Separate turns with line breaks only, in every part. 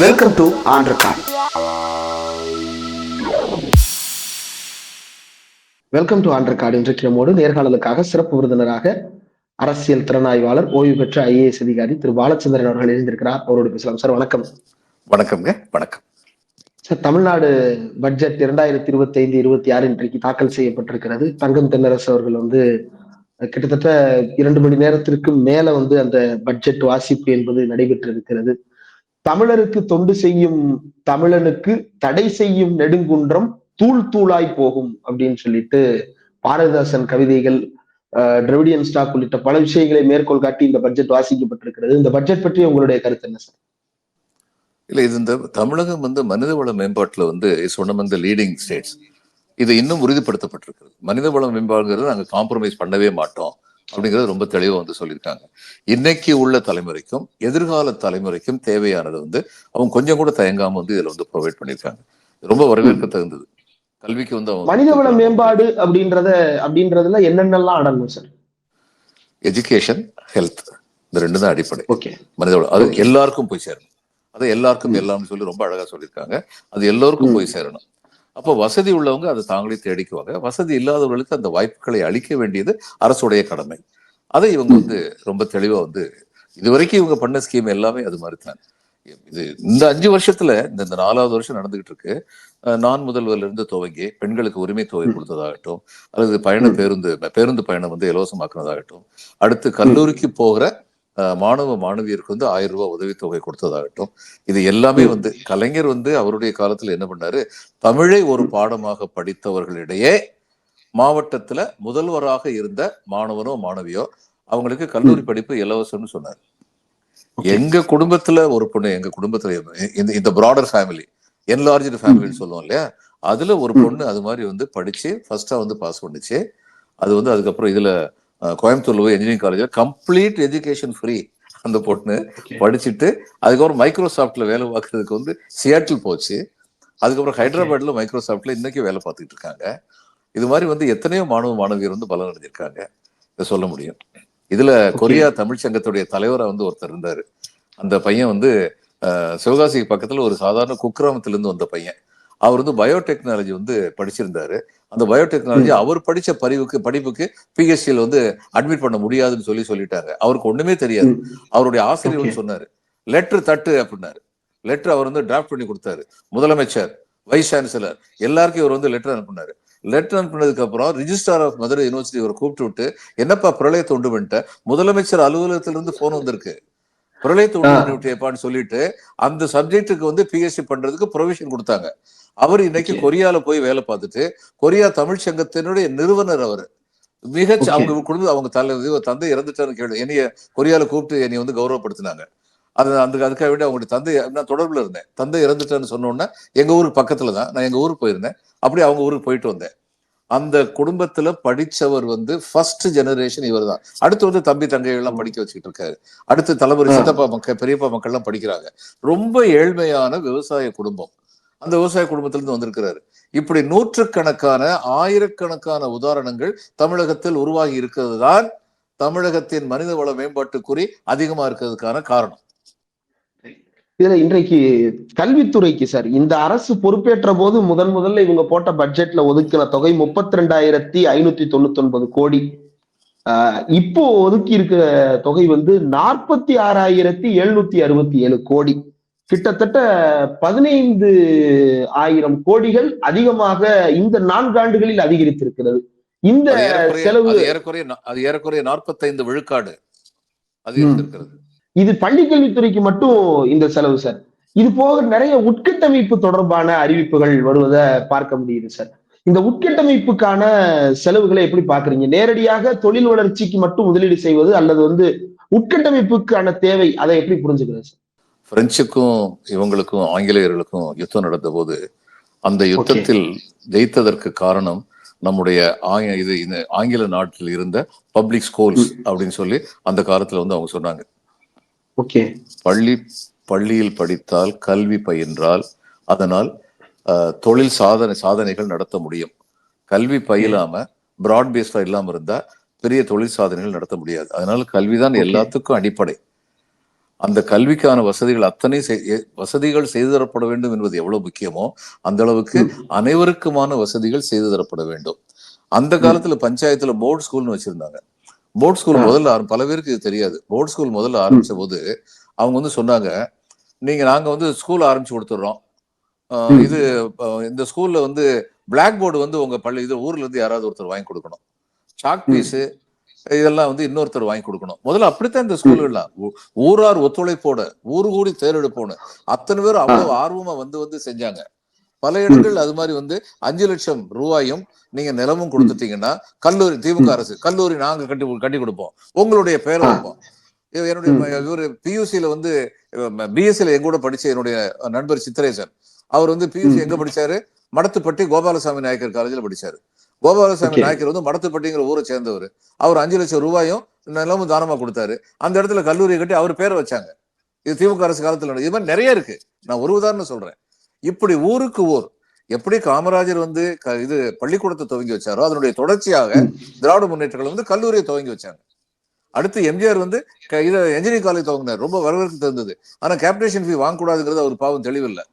Welcome to record welcome to on record இன்றைக்கு நம்மோடு நேர்காணலுக்காக சிறப்பு விருந்தினராக அரசியல் திறனாய்வாளர் ஓய்வு பெற்ற ஐஏஎஸ் அதிகாரி திரு. பாலச்சந்திரன் அவர்கள் எழுந்திருக்கிறார் அவரோடு பேசலாம். சார் வணக்கம்.
வணக்கம்ங்க. வணக்கம்.
சார் தமிழ்நாடு பட்ஜெட் இரண்டாயிரத்தி இருபத்தி ஐந்து இருபத்தி ஆறு இன்றைக்கு தாக்கல் செய்யப்பட்டிருக்கிறது. தங்கம் தென்னரசு அவர்கள் வந்து கிட்டத்தட்ட இரண்டு மணி நேரத்திற்கு மேல வந்து அந்த பட்ஜெட் வாசிப்பு என்பது நடைபெற்றிருக்கிறது. தமிழருக்கு தொண்டு செய்யும் தமிழனுக்கு தடை செய்யும் நெடுங்குன்றம் தூள் தூளாய் போகும் அப்படின்னு சொல்லிட்டு பாரதிதாசன் கவிதைகள் டிரவிடியன் ஸ்டாக் உள்ளிட்ட பல விஷயங்களை மேற்கோள் காட்டி இந்த பட்ஜெட் வாசிக்கப்பட்டிருக்கிறது. இந்த பட்ஜெட் பற்றி உங்களுடைய கருத்து என்ன சார்?
இல்ல இது இந்த தமிழகம் வந்து மனிதவள மேம்பாட்டுல வந்து சொன்ன ஒன் லீடிங் ஸ்டேட்ஸ் இது இன்னும் உறுதிப்படுத்தப்பட்டிருக்கிறது. மனிதவள மேம்பாடுங்கிறது நாங்க காம்ப்ரமைஸ் பண்ணவே மாட்டோம். அப்படிங்கிறது ரொம்ப தெளிவா வந்து சொல்லியிருக்காங்க. இன்னைக்கு உள்ள தலைமுறைக்கும் எதிர்கால தலைமுறைக்கும் தேவையானது வந்து அவங்க கொஞ்சம் கூட தயங்காம வந்து இதுல வந்து ப்ரொவைட் பண்ணியிருக்காங்க. ரொம்ப வரவேற்க தகுந்தது கல்விக்கு வந்து
மனிதவள மேம்பாடு அப்படின்றத அப்படின்றதுல என்னென்னலாம் அடங்கும் சார்
எஜுகேஷன் ஹெல்த் இந்த ரெண்டு தான் அடிப்படை.
ஓகே
மனிதவளம் அது எல்லாருக்கும் போய் சேரணும். அது எல்லாருக்கும் எல்லாம்னு சொல்லி ரொம்ப அழகா சொல்லியிருக்காங்க. அது எல்லோருக்கும் போய் சேரணும். அப்போ வசதி உள்ளவங்க அதை தாங்களே தேடிக்குவாங்க. வசதி இல்லாதவர்களுக்கு அந்த வாய்ப்புகளை அளிக்க வேண்டியது அரசுடைய கடமை. அதை இவங்க வந்து ரொம்ப தெளிவா வந்து இதுவரைக்கும் இவங்க பண்ண ஸ்கீம் எல்லாமே அது மாதிரி தான் இது இந்த அஞ்சு வருஷத்துல இந்த இந்த நாலாவது வருஷம் நடந்துகிட்டு இருக்கு. நான் முதல்வர்ல இருந்து துவங்கி பெண்களுக்கு உரிமை தொகை கொடுத்ததாகட்டும் அல்லது பயண பேருந்து பேருந்து பயணம் வந்து இலவசமாக்குனதாகட்டும் அடுத்து கல்லூரிக்கு போகிற மாணவ மாணவியருக்கு வந்து ஆயிரம் ரூபாய் உதவித்தொகை கொடுத்ததாகட்டும். இது எல்லாமே வந்து கலைஞர் வந்து அவருடைய காலத்துல என்ன பண்ணாரு? தமிழை ஒரு பாடமாக படித்தவர்களிடையே மாவட்டத்துல முதல்வராக இருந்த மாணவனோ மாணவியோ அவங்களுக்கு கல்லூரி படிப்பு இலவசம்னு சொன்னார். எங்க குடும்பத்துல ஒரு பொண்ணு எங்க குடும்பத்துல இந்த இந்த ப்ராடர் ஃபேமிலி என்லார்ஜ் ஃபேமிலின்னு சொல்லுவோம் இல்லையா? அதுல ஒரு பொண்ணு அது மாதிரி வந்து படிச்சு ஃபர்ஸ்டா வந்து பாஸ் பண்ணுச்சு. அது வந்து அதுக்கப்புறம் இதுல கோயம்புத்தூர்ல போய் engineering college complete education free அந்த பொண்ணு. படிச்சுட்டு அதுக்கப்புறம் மைக்ரோசாஃப்ட்ல வேலை பார்க்கறதுக்கு வந்து சியாட்டில் போச்சு. அதுக்கப்புறம் ஹைதராபாத்ல மைக்ரோசாஃப்ட்ல இன்னைக்கு வேலை பார்த்துட்டு இருக்காங்க. இது மாதிரி வந்து எத்தனையோ மாணவ மாணவியர் வந்து பலன் அடைஞ்சிருக்காங்க. இதை சொல்ல முடியும். இதுல கொரியா தமிழ் சங்கத்துடைய தலைவரா வந்து ஒருத்தர் இருந்தாரு. அந்த பையன் வந்து சிவகாசிக்கு பக்கத்துல ஒரு சாதாரண குக்கிராமத்துல இருந்து வந்த பையன். அவர் வந்து பயோடெக்னாலஜி வந்து படிச்சிருந்தாரு. அந்த பயோடெக்னாலஜி அவர் படிச்ச படிவுக்கு படிப்புக்கு பிஹெச்டியில் வந்து அட்மிட் பண்ண முடியாதுன்னு சொல்லி சொல்லிட்டாங்க அவருக்கு ஒண்ணுமே தெரியாது. அவருடைய ஆசிரியர் சொன்னாரு லெட்டர் தட்டு அப்படின்னாரு. லெட்டர் அவர் வந்து டிராஃப்ட் பண்ணி கொடுத்தாரு. முதலமைச்சர் வைஸ் சான்சலர் எல்லாருக்கும் இவர் வந்து லெட்டர் அனுப்புனாரு. லெட்டர் அனுப்புனதுக்கு அப்புறம் ரிஜிஸ்ட்ரார் ஆஃப் மதுரை யூனிவர்சிட்டி இவரை கூப்பிட்டு விட்டு என்னப்பா பிரளயத்தை உண்டு பண்ணிட்ட? முதலமைச்சர் அலுவலகத்திலிருந்து போன் வந்திருக்கு. பிரளயத்தை உண்டு. பண்ணி விட்டியப்பான்னு சொல்லிட்டு அந்த சப்ஜெக்ட்டுக்கு வந்து பிஎஸ்சி பண்றதுக்கு ப்ரொவிஷன் கொடுத்தாங்க. அவர் இன்னைக்கு. கொரியால போய் வேலை பார்த்துட்டு கொரியா தமிழ் சங்கத்தினுடைய நிறுவனர் அவர். மிக. அவங்க குடும்ப அவங்க தலை தந்தை இறந்துட்டாருன்னு கேள்வி என்னைய கொரியால கூப்பிட்டு என்னை வந்து கௌரவப்படுத்தினாங்க. அது அந்த அதுக்காக வேண்டி அவங்களுடைய தந்தை நான் தொடர்புல இருந்தேன். தந்தை இறந்துட்டான்னு சொன்ன உடனே எங்க ஊருக்கு பக்கத்துல தான் நான் எங்க ஊருக்கு போயிருந்தேன். அப்படியே அவங்க ஊருக்கு போயிட்டு வந்தேன். அந்த குடும்பத்துல படிச்சவர் வந்து ஃபர்ஸ்ட் ஜெனரேஷன் இவர் தான். அடுத்து வந்து தம்பி தங்கை எல்லாம் படிக்க வச்சுக்கிட்டு இருக்காரு. அடுத்து தலைமுறை. சித்தப்பா மக்கள் பெரியப்பா மக்கள் எல்லாம் படிக்கிறாங்க. ரொம்ப ஏழ்மையான விவசாய குடும்பம். அந்த விவசாய குடும்பத்திலிருந்து வந்திருக்கிறாரு. இப்படி நூற்றுக்கணக்கான ஆயிரக்கணக்கான உதாரணங்கள் தமிழகத்தில் உருவாகி இருக்கிறது தான் தமிழகத்தின் மனிதவள மேம்பாட்டு குறி அதிகமா இருக்கிறதுக்கான காரணம்.
இதுல இன்றைக்கு கல்வித்துறைக்கு சார் இந்த அரசு பொறுப்பேற்ற போது முதன் முதல்ல இவங்க போட்ட பட்ஜெட்ல ஒதுக்கின தொகை முப்பத்தி ரெண்டாயிரத்தி ஐநூத்தி தொண்ணூத்தி ஒன்பது கோடி. ஆஹ் இப்போ ஒதுக்கி இருக்கிற தொகை வந்து நாற்பத்தி ஆறாயிரத்தி எழுநூத்தி அறுபத்தி ஏழு கோடி. கிட்டத்தட்ட பதினைந்து ஆயிரம் கோடிகள் அதிகமாக இந்த நான்காண்டுகளில் அதிகரித்திருக்கிறது. இந்த செலவு
ஏறக்குறைய அது ஏறக்குறைய நாற்பத்தைந்து விழுக்காடு அதிகரித்திருக்கிறது.
இது பள்ளிக்கல்வித்துறைக்கு மட்டும் இந்த செலவு சார். இது போக நிறைய உட்கட்டமைப்பு தொடர்பான அறிவிப்புகள் வருவதை பார்க்க முடியுது சார். இந்த உட்கட்டமைப்புக்கான செலவுகளை எப்படி பாக்குறீங்க நேரடியாக தொழில் வளர்ச்சிக்கு மட்டும் முதலீடு செய்வது அல்லது வந்து உட்கட்டமைப்புக்கான தேவை அதை எப்படி புரிஞ்சுக்கிறது சார்?
பிரெஞ்சுக்கும் இவங்களுக்கும் ஆங்கிலேயர்களுக்கும் யுத்தம் நடந்த போது அந்த யுத்தத்தில் ஜெயித்ததற்கு காரணம் நம்முடைய இது இந்த ஆங்கில நாட்டில் இருந்த பப்ளிக் ஸ்கூல்ஸ் அப்படின்னு சொல்லி அந்த காலத்துல வந்து அவங்க சொன்னாங்க.
ஓகே
பள்ளி பள்ளியில் படித்தால் கல்வி பயின்றால் அதனால் தொழில் சாதனை சாதனைகள் நடத்த முடியும். கல்வி பயிலாம பிராட் பேஸ்டா இல்லாம இருந்தா பெரிய தொழில் சாதனைகள் நடத்த முடியாது. அதனால கல்விதான். எல்லாத்துக்கும் அடிப்படை. அந்த கல்விக்கான வசதிகள் அத்தனை வசதிகள் செய்து தரப்பட வேண்டும் என்பது எவ்வளவு முக்கியமோ அந்த அளவுக்கு அனைவருக்குமான வசதிகள் செய்து தரப்பட வேண்டும் அந்த காலத்துல பஞ்சாயத்துல போர்டு ஸ்கூல்னு வச்சிருந்தாங்க போர்ட் ஸ்கூல். முதல்ல பல பேருக்கு இது தெரியாது போர்ட் ஸ்கூல் முதல்ல ஆரம்பிச்ச போது அவங்க வந்து சொன்னாங்க நீங்க நாங்க வந்து ஸ்கூல் ஆரம்பிச்சு கொடுத்துட்றோம். இது இந்த ஸ்கூல்ல வந்து பிளாக் போர்டு வந்து உங்க பள்ளி இது ஊர்ல இருந்து யாராவது ஒருத்தர் வாங்கி கொடுக்கணும் சாக். பீஸ் இதெல்லாம் வந்து இன்னொருத்தர் வாங்கி கொடுக்கணும். முதல்ல அப்படித்தான் இந்த ஸ்கூல்கள்லாம் ஊரார் ஒத்துழைப்போட ஊரு கூடி தேர்ந்தெடுப்போன்னு. அத்தனை பேர் அவ்வளவு ஆர்வமா வந்து வந்து செஞ்சாங்க. பல இடங்கள் அது மாதிரி வந்து அஞ்சு லட்சம் ரூபாயும் நீங்க நிலமும் கொடுத்துட்டீங்கன்னா கல்லூரி திமுக அரசு கல்லூரி நாங்க கட்டி கட்டி கொடுப்போம். உங்களுடைய
ஆ.
வைப்போம். என்னுடைய இவரு பியூசில வந்து பிஎஸ்சில என் கூட படிச்ச என்னுடைய நண்பர் சித்திரேசன் அவர் வந்து பியூசி. எங்க படிச்சாரு? மடத்துப்பட்டி கோபாலசாமி நாயக்கர் காலேஜ்ல படிச்சாரு. கோபாலசாமி. நாயக்கர் வந்து மடத்துப்பட்டிங்கிற ஊரை சேர்ந்தவர். அவர் அஞ்சு லட்சம் ரூபாயும் நிலமும் தானமா கொடுத்தாரு. அந்த இடத்துல கல்லூரியை கட்டி அவர் பேரை வச்சாங்க. இது திமுக அரசு காலத்துல. இது மாதிரி நிறைய இருக்கு. நான் ஒரு உதாரணம் சொல்றேன். இப்படி ஊருக்கு ஊர் எப்படி காமராஜர் வந்து க- இது பள்ளிக்கூடத்தை துவங்கி வச்சாரோ அதனுடைய தொடர்ச்சியாக. திராவிட முன்னேற்றங்கள் வந்து கல்லூரியை துவங்கி வச்சாங்க. அடுத்து எம்ஜிஆர் வந்து இதை என்ஜினியரிங் காலேஜ் துவங்கினார். ரொம்ப வரவேற்க தந்தது. ஆனா கேபிடேஷன் ஃபீ வாங்கக்கூடாதுங்கிறது அவர் பாவம் தெளிவில்லை.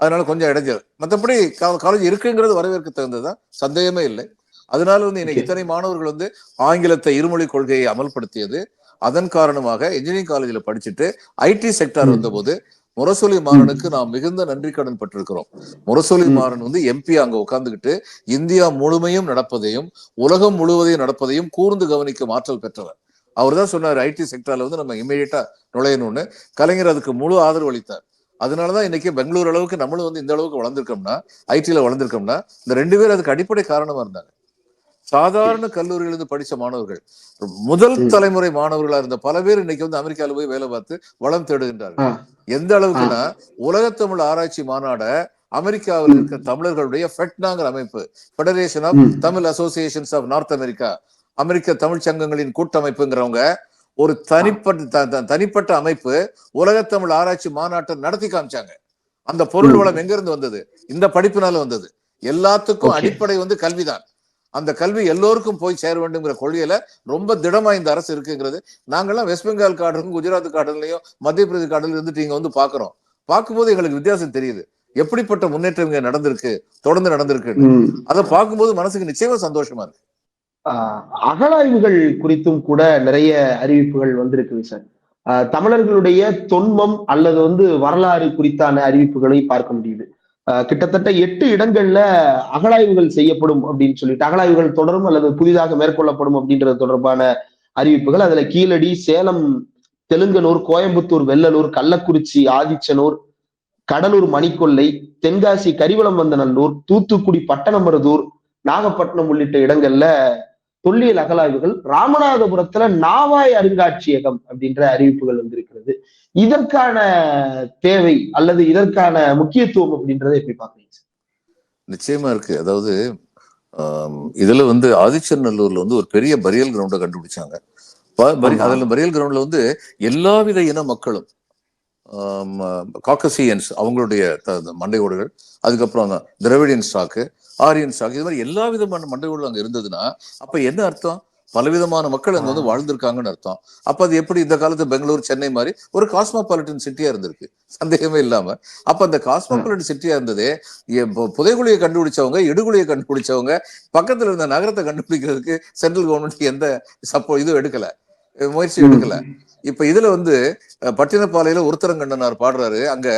அதனால கொஞ்சம் இடைஞ்சல். மற்றபடி காலேஜ் இருக்குங்கிறது வரவேற்க தகுந்ததுதான் சந்தேகமே இல்லை. அதனால வந்து இன்னைக்கு. இத்தனை மாணவர்கள் வந்து ஆங்கிலத்தை இருமொழி கொள்கையை அமல்படுத்தியது. அதன் காரணமாக இன்ஜினியரிங் காலேஜில் படிச்சுட்டு ஐடி செக்டார். வந்தபோது முரசொலி மாறனுக்கு நாம் மிகுந்த நன்றி கடன் பட்டிருக்கிறோம் முரசொலி. மாறன் வந்து எம்பி அங்க உட்கார்ந்துகிட்டு இந்தியா முழுமையும் நடப்பதையும் உலகம் முழுவதையும் நடப்பதையும் கூர்ந்து கவனிக்கும் ஆற்றல் பெற்றவர். அவர் தான் சொன்னார் ஐடி செக்டார்ல வந்து நம்ம இமீடியட்டா நுழையணும்னு. கலைஞர் அதுக்கு முழு ஆதரவு அளித்தார். அதனாலதான் இன்னைக்கு பெங்களூர் அளவுக்கு நம்மளும் வந்து இந்த அளவுக்கு வளர்ந்திருக்கோம்னா ஐடில வளர்ந்திருக்கோம்னா இந்த ரெண்டு பேரும் அதுக்கு அடிப்படை காரணமா இருந்தாங்க சாதாரண கல்லூரியிலிருந்து படிச்ச மாணவர்கள் முதல். தலைமுறை மாணவர்களா இருந்த பல பேர் இன்னைக்கு வந்து அமெரிக்கால போய் வேலை பார்த்து வளம் தேடுகின்றார்கள். எந்த அளவுக்குன்னா உலகத்தமிழ் ஆராய்ச்சி மாநாட அமெரிக்காவில். இருக்க தமிழர்களுடைய ஃபெட்னாங்கிற அமைப்பு federation of. Tamil associations of North America அமெரிக்க தமிழ் சங்கங்களின் கூட்டமைப்புங்கிறவங்க ஒரு தனிப்பட்ட தனிப்பட்ட அமைப்பு உலகத்தமிழ் ஆராய்ச்சி மாநாட்டை நடத்தி காமிச்சாங்க. அந்த பொருள். வளம் எங்க இருந்து வந்தது? இந்த படிப்பினால வந்தது. எல்லாத்துக்கும். அடிப்படை வந்து கல்விதான். அந்த கல்வி எல்லோருக்கும் போய் சேர வேண்டுங்கிற கொள்கையில ரொம்ப திடமா இந்த அரசு இருக்குங்கிறது. நாங்கெல்லாம் வெஸ்ட் பெங்கால் கார்டனுக்கும் குஜராத் கார்டன்லயும் மத்திய பிரதேச கார்டன்ல இருந்துட்டு இங்க வந்து பாக்குறோம். பார்க்கும்போது எங்களுக்கு வித்தியாசம் தெரியுது. எப்படிப்பட்ட முன்னேற்றம் இங்க நடந்திருக்கு? தொடர்ந்து நடந்திருக்கு. அதை பார்க்கும்போது மனசுக்கு நிச்சயமா சந்தோஷமா இருக்கு.
அகழாய்வுகள் குறித்தும் கூட நிறைய அறிவிப்புகள் வந்திருக்குது சார். ஆஹ் தமிழர்களுடைய தொன்மம் அல்லது வந்து வரலாறு குறித்தான அறிவிப்புகளை பார்க்க முடியுது. ஆஹ் கிட்டத்தட்ட எட்டு இடங்கள்ல அகழாய்வுகள் செய்யப்படும் அப்படின்னு சொல்லிட்டு அகழாய்வுகள் தொடரும் அல்லது புதிதாக மேற்கொள்ளப்படும் அப்படின்றது தொடர்பான அறிவிப்புகள். அதுல கீழடி சேலம் தெலுங்கனூர் கோயம்புத்தூர் வெள்ளலூர் கள்ளக்குறிச்சி ஆதிச்சனூர் கடலூர் மணிக்கொல்லை தென்காசி கரிவளம்பந்தநல்லூர் தூத்துக்குடி பட்டணமருதூர் நாகப்பட்டினம் உள்ளிட்ட இடங்கள்ல தொல்லியல் அகலாய்வுகள் ராமநாதபுரத்துல நாவாய் அருங்காட்சியகம் அப்படின்ற அறிவிப்புகள் வந்திருக்கிறது இதற்கான தேவை அல்லது இதற்கான முக்கியத்துவம் அப்படின்றத எப்படி பாக்குறீங்க?
நிச்சயமா இருக்கு அதாவது இதுல வந்து ஆதிச்சநல்லூர்ல வந்து ஒரு பெரிய பரியல் கிரவுண்டை கண்டுபிடிச்சாங்க. அதுல பரியல் கிரவுண்ட்ல வந்து எல்லாவித இன மக்களும் காக்கசியன்ஸ் அவங்களுடைய மண்டை ஓடுகள் அதுக்கப்புறம் திராவிடியன் ஸ்டாக்கு ஆரியன் ஸ்டாக் இது மாதிரி எல்லா விதமான மண்டை ஓடுகள் அங்க இருந்ததுன்னா அப்ப என்ன அர்த்தம்? பலவிதமான மக்கள் அங்க வந்து வாழ்ந்திருக்காங்கன்னு அர்த்தம். அப்ப அது எப்படி இந்த காலத்து பெங்களூர் சென்னை மாதிரி ஒரு காஸ்மோபாலிட்டன் சிட்டியா இருந்திருக்கு? சந்தேகமே இல்லாம. அப்ப அந்த காஸ்மோபாலிட்டன் சிட்டியா இருந்ததே புதைகுழியை கண்டுபிடிச்சவங்க இடுகுழியை கண்டுபிடிச்சவங்க பக்கத்துல இருந்த நகரத்தை கண்டுபிடிக்கிறதுக்கு சென்ட்ரல் கவர்மெண்ட் எந்த சப்போ இதுவும் எடுக்கல. முயற்சி எடுக்கல. இப்ப இதுல வந்து பட்டினப்பாளையில பட்டினப்பாலையில உருத்தரங்கண்ணனார் பாடுறாரு. அங்க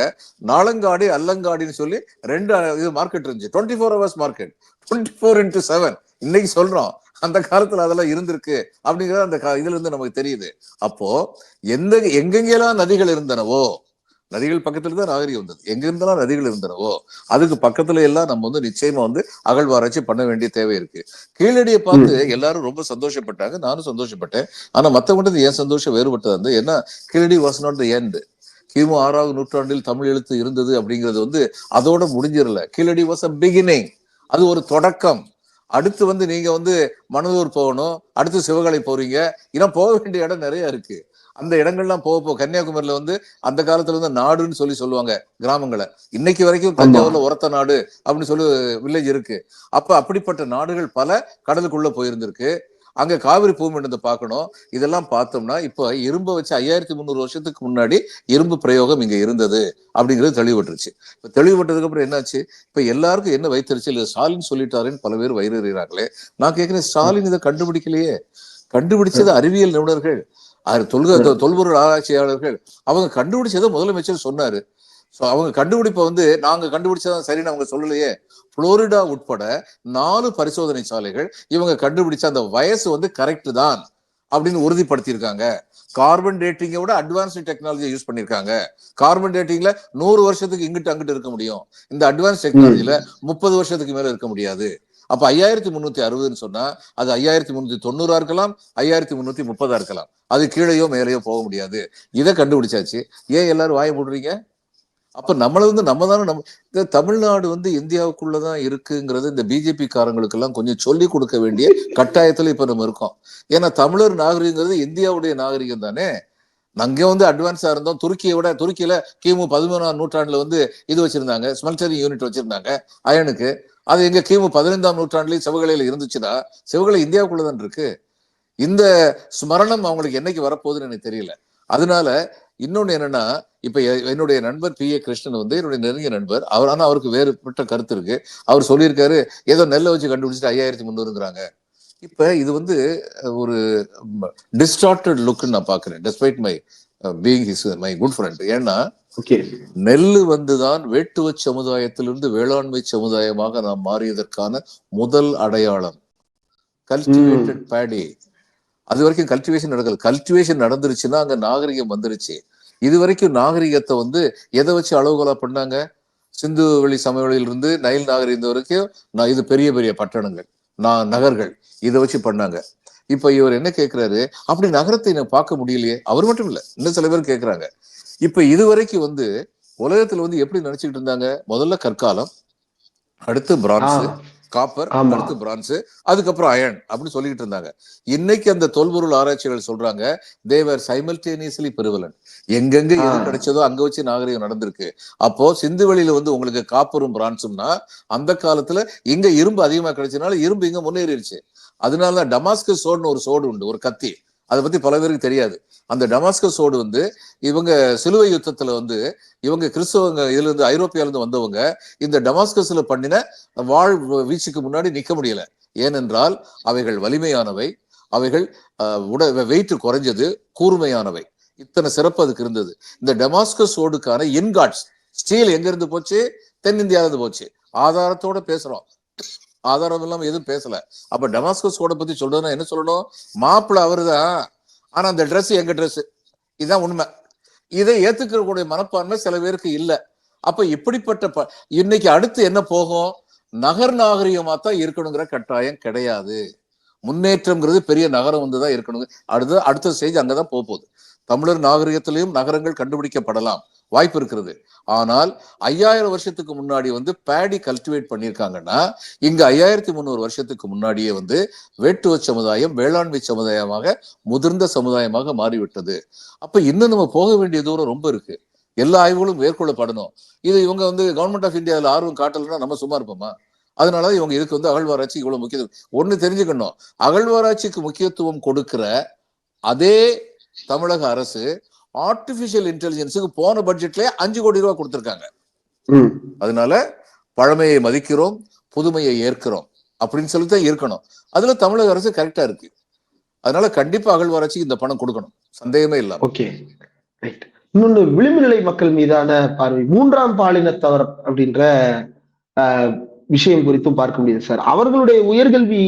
நாளங்காடி அல்லங்காடின்னு சொல்லி ரெண்டு இது மார்க்கெட் இருந்துச்சு. Twenty four hours market twenty four into seven இன்னைக்கு சொல்றோம். அந்த காலத்துல அதெல்லாம் இருந்திருக்கு அப்படிங்கறது அந்த இதுல இருந்து நமக்கு தெரியுது. அப்போ எந்த எங்கெங்கெல்லாம் நதிகள் இருந்தனவோ நதிகள் பக்கத்துல தான் நாகரிகம் வந்தது. எங்க இருந்தெல்லாம் நதிகள் இருந்தனவோ அதுக்கு பக்கத்துல எல்லாம் நம்ம வந்து நிச்சயமா வந்து அகழ்வாராய்ச்சி பண்ண வேண்டிய தேவை இருக்கு. கீழடியை பார்த்து எல்லாரும் ரொம்ப சந்தோஷப்பட்டாங்க. நானும் சந்தோஷப்பட்டேன். ஆனா மத்தவங்க என் சந்தோஷம் வேறுபட்டது வந்து என்ன Keezhadi was not the end கிமு ஆறாவது நூற்றாண்டில் தமிழ் எழுத்து இருந்தது அப்படிங்கிறது வந்து அதோட முடிஞ்சிடல. கீழடி வாஸ் அ பிகினிங் அது ஒரு தொடக்கம். அடுத்து வந்து நீங்க வந்து மணலூர் போகணும். அடுத்து சிவகாலை போறீங்க. இன்னும் போக வேண்டிய இடம் நிறைய இருக்கு. அந்த இடங்கள்லாம் போக போக கன்னியாகுமரியில வந்து அந்த காலத்துல வந்து நாடுன்னு சொல்லி சொல்லுவாங்க கிராமங்களை. இன்னைக்கு வரைக்கும் தஞ்சாவூர்ல உரத்த நாடு அப்படின்னு சொல்லி வில்லேஜ் இருக்கு. அப்ப அப்படிப்பட்ட நாடுகள் பல கடலுக்குள்ள போயிருந்திருக்கு. அங்க காவிரி பூமிண்டத்தை பார்க்கணும். இதெல்லாம் பார்த்தோம்னா இப்போ இரும்பை வச்சு ஐயாயிரத்தி முந்நூறு வருஷத்துக்கு முன்னாடி இரும்பு பிரயோகம் இங்க இருந்தது அப்படிங்கிறது தெளிவுபட்டுருச்சு. இப்ப தெளிவுபட்டதுக்கு அப்புறம் என்னாச்சு? இப்ப எல்லாருக்கும் என்ன வைத்தறிச்சல்? இது ஸ்டாலின் சொல்லிட்டாருன்னு பல பேர் வயிறுறாங்களே நான் கேட்கிறேன் ஸ்டாலின் இதை கண்டுபிடிக்கலையே. கண்டுபிடிச்சது அறிவியல் நிபுணர்கள். அது தொல்க தொல்பொருள் ஆராய்ச்சியாளர்கள் அவங்க கண்டுபிடிச்சதை முதலமைச்சர் சொன்னாரு. சோ அவங்க கண்டுபிடிப்பை வந்து நாங்க கண்டுபிடிச்சதான் சரின்னு அவங்க சொல்லலையே. புளோரிடா உட்பட நாலு பரிசோதனை சாலைகள் இவங்க கண்டுபிடிச்ச அந்த வயசு வந்து கரெக்ட் தான் அப்படின்னு உறுதிப்படுத்தியிருக்காங்க. கார்பன் டேட்டிங்கை விட அட்வான்ஸ்டு டெக்னாலஜி யூஸ் பண்ணியிருக்காங்க. கார்பன் டேட்டிங்ல நூறு வருஷத்துக்கு இங்கிட்டு அங்கிட்டு இருக்க முடியும். இந்த அட்வான்ஸ் டெக்னாலஜில முப்பது வருஷத்துக்கு மேல இருக்க முடியாது. அப்ப ஐயாயிரத்தி முன்னூத்தி அறுபதுன்னு சொன்னா அது ஐயாயிரத்தி முன்னூத்தி தொண்ணூறா இருக்கலாம் ஐயாயிரத்தி முன்னூத்தி முப்பதா இருக்கலாம். அது கீழேயோ மேலேயோ போக முடியாது. இதை கண்டுபிடிச்சாச்சு. ஏன் எல்லாரும் வாய போடுறீங்க அப்ப நம்மள வந்து நம்ம தானே நம்ம இந்த தமிழ்நாடு வந்து இந்தியாவுக்குள்ளதான் இருக்குங்கிறது இந்த பிஜேபி காரங்களுக்கு எல்லாம் கொஞ்சம் சொல்லி கொடுக்க வேண்டிய கட்டாயத்துல இப்ப நம்ம இருக்கோம். ஏன்னா தமிழர் நாகரிகங்கிறது இந்தியாவுடைய நாகரிகம் தானே அங்க வந்து அட்வான்ஸா இருந்தோம். துருக்கியை விட துருக்கியில கிமு பதிமூணாம் நூற்றாண்டுல வந்து இது வச்சிருந்தாங்க. ஸ்மெல்டரிங் யூனிட் வச்சிருந்தாங்க அயனுக்கு. அது எங்க கிமு பதினைந்தாம் நூற்றாண்டுலயும் சிவகலையில இருந்துச்சுன்னா சிவகலை இந்தியாவுக்குள்ளதான் இருக்கு. இந்த ஸ்மரணம் அவங்களுக்கு என்னைக்கு வரப்போகுதுன்னு எனக்கு தெரியல. அதனால இன்னொன்னு என்னன்னா இப்ப என்னுடைய நண்பர் பி. ஏ. கிருஷ்ணன் வந்து என்னுடைய நெருங்கிய நண்பர். அவர் ஆனா அவருக்கு வேறுபட்ட கருத்து இருக்கு. அவர் சொல்லியிருக்காரு ஏதோ நெல்லை வச்சு கண்டுபிடிச்சிட்டு ஐயாயிரத்தி முந்நூறுங்கிறாங்க. இப்ப இது வந்து ஒரு டிஸ்டார்டட் லுக்னு நான் பாக்குறேன். Despite my being his my good friend ஏன்னா நெல்லு வந்துதான் வேட்டுவ சமுதாயத்திலிருந்து வேளாண்மை சமுதாயமாக நாம் மாறியதற்கான முதல் அடையாளம். கல்டிவேட்டட் பேடி அது வரைக்கும் கல்டிவேஷன் நடக்கல. கல்டிவேஷன் நடந்துருச்சுன்னா அங்க நாகரிகம் வந்துருச்சு. இது வரைக்கும் நாகரிகத்தை வந்து எதை வச்சு அளவுகோலா பண்ணாங்க? சிந்து வெளி சமவெளியிலிருந்து நைல் நாகரிகம் வரைக்கும் நான் இது பெரிய பெரிய பட்டணங்கள். நான் நகர்கள். இதை வச்சு பண்ணாங்க. இப்ப இவர் என்ன கேக்குறாரு? அப்படி நகரத்தை நான் பார்க்க முடியலையே. அவர் மட்டும் இல்ல இன்னும் சில பேர் கேக்குறாங்க. இப்ப இது வரைக்கும் வந்து உலகத்துல வந்து எப்படி நினைச்சுக்கிட்டு இருந்தாங்க? முதல்ல கற்காலம் அடுத்து பிரான்ஸ் காப்பர். அடுத்து பிரான்ஸ் அதுக்கப்புறம் அயன் அப்படின்னு சொல்லிட்டு இருந்தாங்க. இன்னைக்கு அந்த தொல்பொருள் ஆராய்ச்சிகள் சொல்றாங்க தேவர் சைமல்டேனியஸ்லி பெருவலன் எங்கெங்க எது. கிடைச்சதோ அங்க வச்சு நாகரிகம் நடந்திருக்கு. அப்போ சிந்து வெளியில வந்து உங்களுக்கு காப்பரும் பிரான்ஸும்னா அந்த காலத்துல இங்க இரும்பு அதிகமா கிடைச்சதுனால இரும்பு இங்க முன்னேறிடுச்சு. அதனால டமாஸ்கஸ் சோடுன்னு ஒரு சோடு உண்டு ஒரு கத்தி. அதை பத்தி பல பேருக்கு தெரியாது. அந்த டமாஸ்கஸ் சோடு வந்து இவங்க சிலுவை யுத்தத்துல வந்து இவங்க கிறிஸ்தவங்க இதுல இருந்து ஐரோப்பியால இருந்து வந்தவங்க இந்த டமாஸ்கஸ்ல பண்ணின வாழ் வீச்சுக்கு முன்னாடி நிக்க முடியல. ஏனென்றால் அவைகள் வலிமையானவை. அவைகள் அஹ், உட வெயிட் குறைஞ்சது கூர்மையானவை. இத்தனை சிறப்பு அதுக்கு இருந்தது. இந்த டெமாஸ்கஸ் சோடுக்கான இன்காட்ஸ் ஸ்டீல் எங்க இருந்து போச்சு? தென்னிந்தியால இருந்து போச்சு. ஆதாரத்தோட பேசுறோம். ஆதாரம் இல்லாம எதுவும் பேசல. அப்ப டமாஸ்கஸ் சோடை பத்தி சொல்றதுன்னா என்ன சொல்லணும்? மாப்பிள்ளை அவருதான் ஆனா அந்த ட்ரெஸ் எங்க ட்ரெஸ் இதுதான் உண்மை. இதை ஏத்துக்கிறக்கூடிய மனப்பான்மை சில பேருக்கு இல்லை. அப்ப இப்படிப்பட்ட ப- இன்னைக்கு அடுத்து என்ன போகும்? நகர் நாகரிகமா தான் இருக்கணுங்கிற கட்டாயம் கிடையாது. முன்னேற்றம்ங்கிறது பெரிய நகரம் வந்து தான் இருக்கணும் அடுத்த அடுத்த ஸ்டேஜ் அங்கதான் போக போகுது. தமிழர் நாகரிகத்திலையும் நகரங்கள் கண்டுபிடிக்கப்படலாம். வாய்ப்பு இருக்கிறது. ஆனால் ஐயாயிரம் வருஷத்துக்கு முன்னாடி வந்து பேடி கல்டிவேட் பண்ணியிருக்காங்கன்னா இங்க ஐயாயிரத்தி முந்நூறு வருஷத்துக்கு முன்னாடியே வந்து வேட்டுவ சமுதாயம் வேளாண்மை சமுதாயமாக முதிர்ந்த சமுதாயமாக மாறிவிட்டது. அப்ப இன்னும் நம்ம போக வேண்டிய தூரம் ரொம்ப இருக்கு. எல்லா ஆய்வுகளும் மேற்கொள்ளப்படணும். இது இவங்க வந்து கவர்மெண்ட் ஆஃப் இந்தியாவில் ஆர்வம் காட்டலைன்னா நம்ம சும்மா இருப்போமா? அதனால இவங்க இதுக்கு வந்து அகழ்வாராய்ச்சி இவ்வளவு முக்கியத்துவம். ஒண்ணு தெரிஞ்சுக்கணும். அகழ்வாராய்ச்சிக்கு முக்கியத்துவம் கொடுக்கிற அதே தமிழக அரசு ஆர்டிபிஷியல் இன்டெலிஜென்ஸுக்கு போன பட்ஜெட்லயே அஞ்சு கோடி ரூபாய் கொடுத்திருக்காங்க. அதனால பழமையை மதிக்கிறோம் புதுமையை ஏற்கிறோம் அப்படின்னு சொல்லி தான் இருக்கணும். அதுல தமிழக அரசு கரெக்டா இருக்கு. அதனால கண்டிப்பா அகழ்வாராய்ச்சிக்கு இந்த பணம் கொடுக்கணும். சந்தேகமே இல்லாம.
ஓகே. இன்னொன்னு விளிம்பு நிலை மக்கள் மீதான பார்வை. மூன்றாம் பாலினத்தவர் அப்படின்ற விஷயம் குறித்தும் பார்க்க முடியுது சார் அவர்களுடைய உயர்கல்வி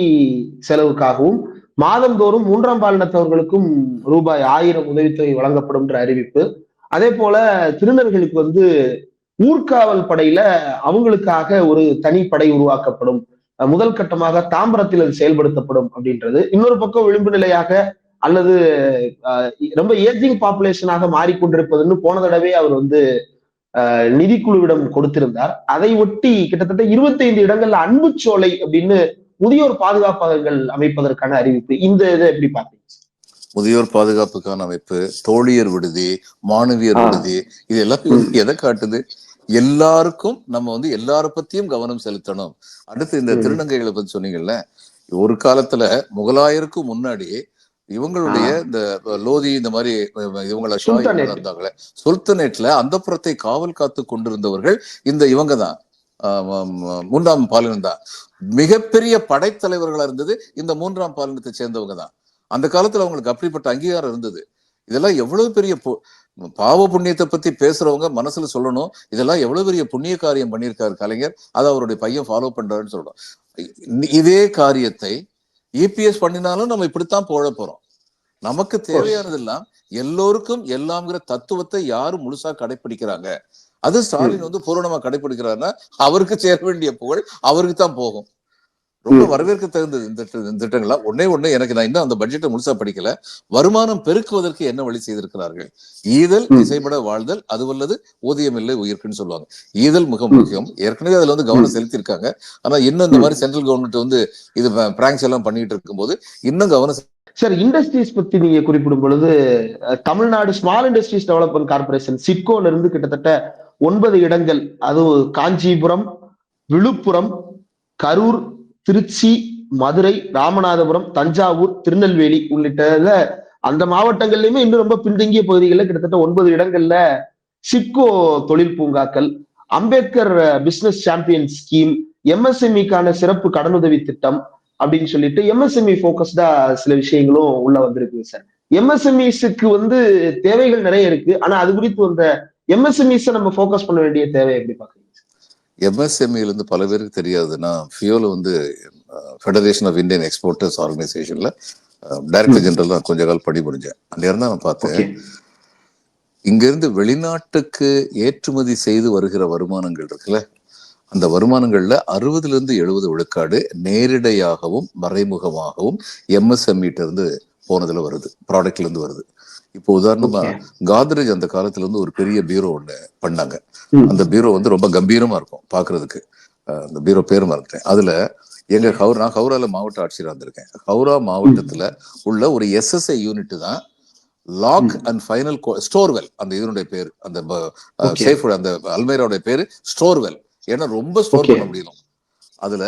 செலவுக்காகவும் மாதந்தோறும் மூன்றாம் பாலினத்தவர்களுக்கும் ரூபாய் ஆயிரம் உதவித்தொகை வழங்கப்படும் என்ற அறிவிப்பு. அதே போல திருநர்களுக்கு வந்து ஊர்காவல் படையில அவங்களுக்காக ஒரு தனி படை உருவாக்கப்படும். முதல் கட்டமாக தாம்பரத்தில் அது செயல்படுத்தப்படும் அப்படின்றது. இன்னொரு பக்கம் விளிம்பு நிலையாக அல்லது ரொம்ப ஏஜிங் பாப்புலேஷனாக மாறிக்கொண்டிருப்பதுன்னு போன தடவை அவர் வந்து ஆஹ் நிதிக்குழுவிடம் கொடுத்திருந்தார். அதை ஒட்டி கிட்டத்தட்ட 25 இடங்கள்ல அன்புச்சோலை அப்படின்னு முதியோர் பாதுகாப்பகங்கள் அமைப்பதற்கான அறிவிப்பு இந்த இதை எப்படி பார்த்தீங்க
முதியோர் பாதுகாப்புக்கான அமைப்பு தோழியர் விடுதி மாணவியர். விடுதி இது எல்லாத்தையும் எதை காட்டுது எல்லாருக்கும் நம்ம வந்து எல்லார பத்தியும் கவனம் செலுத்தணும் அடுத்து இந்த. திருநங்கைகளை பத்தி சொன்னீங்கல்ல ஒரு காலத்துல முகலாயருக்கு முன்னாடி இவங்களுடைய இந்த லோதி இந்த மாதிரி இவங்கள. இருந்தாங்களே சுல்தனேட்ல அந்த புறத்தை காவல் காத்து கொண்டிருந்தவர்கள் இந்த இவங்க தான் மூன்றாம் பாலினம் தான். மிகப்பெரிய படைத்தலைவர்களா இருந்தது இந்த மூன்றாம் பாலினத்தை சேர்ந்தவங்க தான் அந்த காலத்துல அவங்களுக்கு அப்படிப்பட்ட அங்கீகாரம் இருந்தது. இதெல்லாம் எவ்வளவு பெரிய பாவ புண்ணியத்தை பத்தி பேசுறவங்க மனசுல சொல்லணும். இதெல்லாம் எவ்வளவு பெரிய புண்ணிய காரியம் பண்ணியிருக்காரு கலைஞர். அதை அவருடைய பையன் ஃபாலோ பண்றாருன்னு சொல்றோம். இதே காரியத்தை இபிஎஸ் பண்ணினாலும் நம்ம இப்படித்தான் போழ போறோம். நமக்கு தேவையானதெல்லாம் எல்லோருக்கும் எல்லாம்ங்கிற தத்துவத்தை யாரு முழுசா கடைபிடிக்கிறாங்க அது ஸ்டாலின் வந்து பூரணமா கடைபிடிக்கிறாருன்னா அவருக்கு சேர வேண்டிய புகழ் அவருக்கு தான் போகும். ரொம்ப. வரவேற்க தகுந்தது இந்த திட்ட- இந்த திட்டங்கள்லாம் ஒன்னே ஒண்ணு எனக்கு நான் இன்னும் அந்த பட்ஜெட்டை முழுசா படிக்கல. வருமானம் பெருக்குவதற்கு என்ன வழி செய்திருக்கிறார்கள்? ஈதல். இசைப்பட வாழ்தல் அதுவல்லது ஊதியம் இல்லை உயிர்க்குன்னு சொல்லுவாங்க. ஈதல் மிக முக்கியம். ஏற்கனவே அதுல வந்து கவனம் செலுத்தியிருக்காங்க. ஆனா இன்னும் இந்த மாதிரி சென்ட்ரல் கவர்மெண்ட் வந்து இது பிராங்க்ஸ் எல்லாம் பண்ணிட்டு இருக்கும்போது இன்னும் கவனம்
சார் இண்டஸ்ட்ரீஸ் பத்தி நீங்க குறிப்பிடும் பொழுது Tamil Nadu small industries development corporation சிட்கோல இருந்து கிட்டத்தட்ட ஒன்பது இடங்கள். அதுவும் காஞ்சிபுரம் விழுப்புரம் கரூர் திருச்சி மதுரை ராமநாதபுரம் தஞ்சாவூர் திருநெல்வேலி உள்ளிட்ட அந்த மாவட்டங்கள்லயுமே இன்னும் ரொம்ப பின்தங்கிய பகுதிகளில் கிட்டத்தட்ட ஒன்பது இடங்கள்ல சிட்கோ தொழில் பூங்காக்கள் அம்பேத்கர் பிசினஸ் சாம்பியன் ஸ்கீம் எம்எஸ்எம்இக்கான சிறப்பு கடனுதவி திட்டம் அப்படின்னு சொல்லிட்டு எம்எஸ்எம்இ ஃபோக்கஸ்டா சில விஷயங்களும் உள்ள வந்திருக்கு சார் எம்எஸ்எம்இஸுக்கு வந்து தேவைகள் நிறைய இருக்கு. ஆனா அது குறித்து அந்த எம்எஸ்எம்இஸை நம்ம ஃபோக்கஸ் பண்ண வேண்டிய தேவை எப்படி பாக்குறீங்க
எம்எஸ்எம்இல இருந்து பல பேருக்கு தெரியாது நான் ஃபியோல வந்து ஃபெடரேஷன் ஆஃப் இந்தியன் எக்ஸ்போர்ட்டர்ஸ் ஆர்கனைசேஷன்ல டைரக்டர் ஜெனரல் தான் கொஞ்ச கால் பணி புரிஞ்சேன் அந்த நேரம் தான் நான் பார்த்தேன். இங்கிருந்து வெளிநாட்டுக்கு ஏற்றுமதி செய்து வருகிற வருமானங்கள் இருக்குல்ல அந்த வருமானங்கள்ல அறுபதுல இருந்து எழுபது விழுக்காடு நேரிடையாகவும் மறைமுகமாகவும் எம்எஸ்எம்இட்ட இருந்து போனதுல வருது. ப்ராடக்ட்ல இருந்து வருது. இப்போ உதாரணமா. காத்ரேஜ் அந்த காலத்துல இருந்து ஒரு பெரிய பீரோ ஒண்ணு பண்ணாங்க. அந்த பீரோ வந்து ரொம்ப கம்பீரமா இருக்கும் பாக்குறதுக்கு. அந்த பீரோ பேர் மறந்துட்டேன். அதுல எங்க ஹவுரா நான் ஹவுரால மாவட்ட ஆட்சியரா இருந்திருக்கேன். ஹவுரா மாவட்டத்துல உள்ள ஒரு எஸ்எஸ்ஐ யூனிட் தான் லாக் அண்ட் ஃபைனல் ஸ்டோர்வெல் அந்த இதனுடைய பேர் அந்த
Okay.
சேஃப் அந்த அல்மேராவுடைய பேரு ஸ்டோர்வெல் ஏன்னா ரொம்ப ஸ்டோர். பண்ண முடியணும் அதுல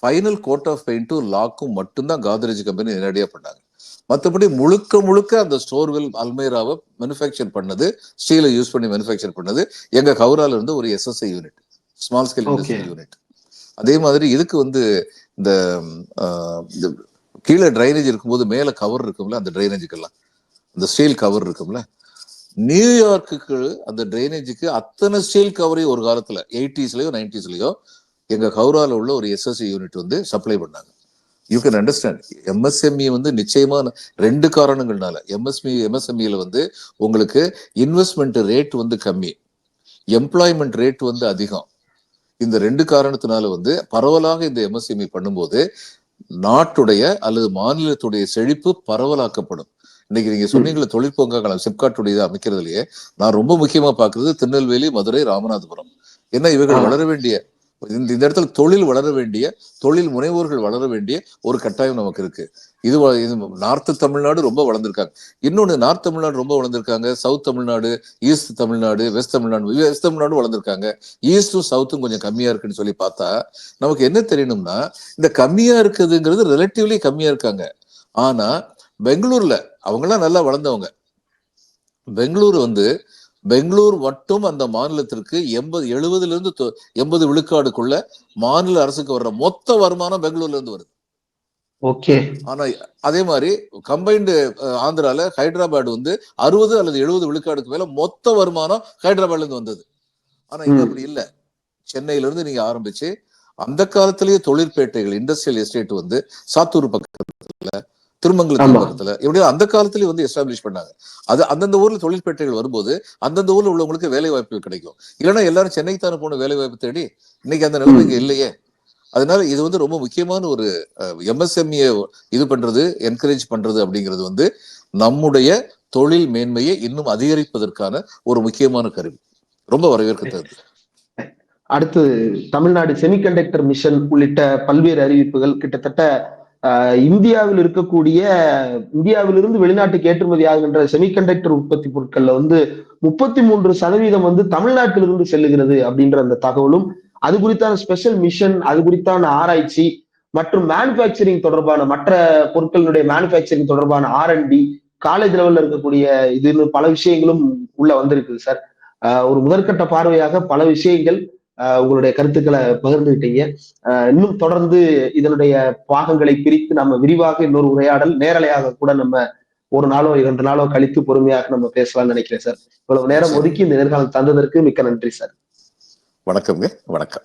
ஃபைனல் கோட் ஆஃப் பெயிண்ட்டும் லாக்கும் மட்டும்தான் காத்ரேஜ் கம்பெனி நேரடியா பண்ணாங்க. மத்தபடி முழுக்க முழுக்க அந்த ஸ்டோர்வெல் அல்மேராவை மேனுஃபேக்சர் பண்ணது ஸ்டீலை யூஸ் பண்ணி மேனுஃபேக்சர் பண்ணது எங்க கவுரால இருந்து ஒரு SSI unit small scale. Industrial unit அதே மாதிரி இதுக்கு வந்து இந்த இந்த கீழே ட்ரைனேஜ் இருக்கும்போது மேல கவர் இருக்கும்ல அந்த ட்ரைனேஜுக்கெல்லாம் அந்த ஸ்டீல் கவர் இருக்கும்ல. நியூயார்க்குக்கு அந்த ட்ரைனேஜுக்கு அத்தனை ஸ்டீல் கவரி ஒரு காலத்துல எயிட்டிஸ்லயோ நைன்டிஸ்லயோ எங்க கௌரால உள்ள ஒரு எஸ்எஸ்சி யூனிட் வந்து சப்ளை பண்ணாங்க. யூ கேன் அண்டர்ஸ்டாண்ட் எம்எஸ்எம்இ வந்து நிச்சயமா ரெண்டு காரணங்கள்னால எம்எஸ்எம்இ எம்எஸ்எம்இல வந்து உங்களுக்கு இன்வெஸ்ட்மெண்ட் ரேட் வந்து கம்மி. எம்ப்ளாய்மெண்ட் ரேட் வந்து அதிகம். இந்த ரெண்டு காரணத்தினால வந்து பரவலாக இந்த எம்எஸ்எம்இ பண்ணும்போது நாட்டுடைய அல்லது மாநிலத்துடைய செழிப்பு பரவலாக்கப்படும். இன்னைக்கு நீங்க சொன்னீங்களே தொழிற்பூங்காக்கள் சிப்காட்டுடைய அமைக்கிறதுலயே நான் ரொம்ப முக்கியமா பாக்குறது திருநெல்வேலி மதுரை ராமநாதபுரம். ஏன்னா இவைகள்
ஆமா.
வளர வேண்டிய இந்த இந்த இடத்துல தொழில் வளர வேண்டிய தொழில் முனைவோர்கள் வளர வேண்டிய ஒரு கட்டாயம் நமக்கு இருக்கு. இது வ- இது நார்த் தமிழ்நாடு ரொம்ப வளர்ந்திருக்காங்க. இன்னொன்னு நார்த் தமிழ்நாடு ரொம்ப வளர்ந்திருக்காங்க. South Tamil Nadu east Tamil Nadu west Tamil Nadu west Tamil Nadu வளர்ந்திருக்காங்க. ஈஸ்டும் சவுத்தும் கொஞ்சம் கம்மியா இருக்குன்னு சொல்லி பார்த்தா நமக்கு என்ன தெரியணும்னா இந்த கம்மியா இருக்குதுங்கிறது ரிலேட்டிவ்லி கம்மியா இருக்காங்க. ஆனா பெங்களூர்ல அவங்கெல்லாம் நல்லா வளர்ந்தவங்க. பெங்களூர் வந்து பெங்களூர் மட்டும் அந்த மாநிலத்திற்கு எண்பது எழுபதுல இருந்து எண்பது விழுக்காடுக்குள்ள மாநில அரசுக்கு வர்ற மொத்த வருமானம் பெங்களூர்ல இருந்து வருது.
ஓகே.
ஆனா அதே மாதிரி கம்பைன்டு ஆந்திரால ஹைதராபாத் வந்து அறுபது அல்லது எழுபது விழுக்காடுக்கு மேல மொத்த வருமானம் ஹைதராபாத்ல இருந்து வந்தது. ஆனா இங்க. அப்படி இல்ல. சென்னையில இருந்து நீங்க ஆரம்பிச்சு அந்த காலத்திலேயே தொழிற்பேட்டைகள் இண்டஸ்ட்ரியல் எஸ்டேட் வந்து சாத்தூர் பக்கத்துல திருமங்கலத்து
ஆமா.
பக்கத்துல எப்படியோ அந்த காலத்திலேயே வந்து எஸ்டாப்ளிஷ் பண்ணாங்க. அது அந்தந்த ஊர்ல தொழிற்பேட்டைகள் வரும்போது அந்தந்த ஊர்ல உள்ளவங்களுக்கு வேலை வாய்ப்புகள் கிடைக்கும். இல்லைன்னா எல்லாரும் சென்னைக்கு தானே போன வேலை வாய்ப்பு தேடி. இன்னைக்கு அந்த நிலைமை இங்க இல்லையே. அதனால இது வந்து ரொம்ப முக்கியமான ஒரு எம்எஸ்எம்ஏ இது பண்றது என்கரேஜ் பண்றது அப்படிங்கிறது வந்து நம்முடைய தொழில் மேன்மையை இன்னும் அதிகரிப்பதற்கான ஒரு முக்கியமான கருவி. ரொம்ப வரவேற்கத்தக்கது.
அடுத்து தமிழ்நாடு செமிகண்டக்டர் மிஷன் உள்ளிட்ட பல்வேறு அறிவிப்புகள் கிட்டத்தட்ட இந்தியாவில் இருக்கக்கூடிய இந்தியாவிலிருந்து வெளிநாட்டுக்கு ஏற்றுமதி ஆகின்ற செமிகண்டக்டர் உற்பத்தி பொருட்கள்ல வந்து முப்பத்தி மூன்று சதவீதம் வந்து தமிழ்நாட்டிலிருந்து செல்லுகிறது அப்படின்ற அந்த தகவலும் அது குறித்தான ஸ்பெஷல் மிஷன் அது குறித்தான ஆராய்ச்சி மற்றும் மேனுஃபேக்சரிங் தொடர்பான மற்ற பொருட்களினுடைய மேனுஃபேக்சரிங் தொடர்பான ஆர் அண்ட் காலேஜ் லெவல்ல இருக்கக்கூடிய இதுன்னு பல விஷயங்களும் உள்ள வந்திருக்குது சார். ஒரு முதற்கட்ட பார்வையாக பல விஷயங்கள் உங்களுடைய கருத்துக்களை பகிர்ந்துகிட்டீங்க. ஆஹ் இன்னும் தொடர்ந்து இதனுடைய பாகங்களை பிரித்து நம்ம விரிவாக இன்னொரு உரையாடல் நேரலையாக கூட நம்ம ஒரு நாளோ இரண்டு நாளோ கழித்து பொறுமையாக நம்ம பேசலாம்னு நினைக்கிறேன் சார். இவ்வளவு நேரம் ஒதுக்கி இந்த நேர்காலம் தந்ததற்கு மிக்க நன்றி சார்.
வணக்கம்ங்க. வணக்கம்.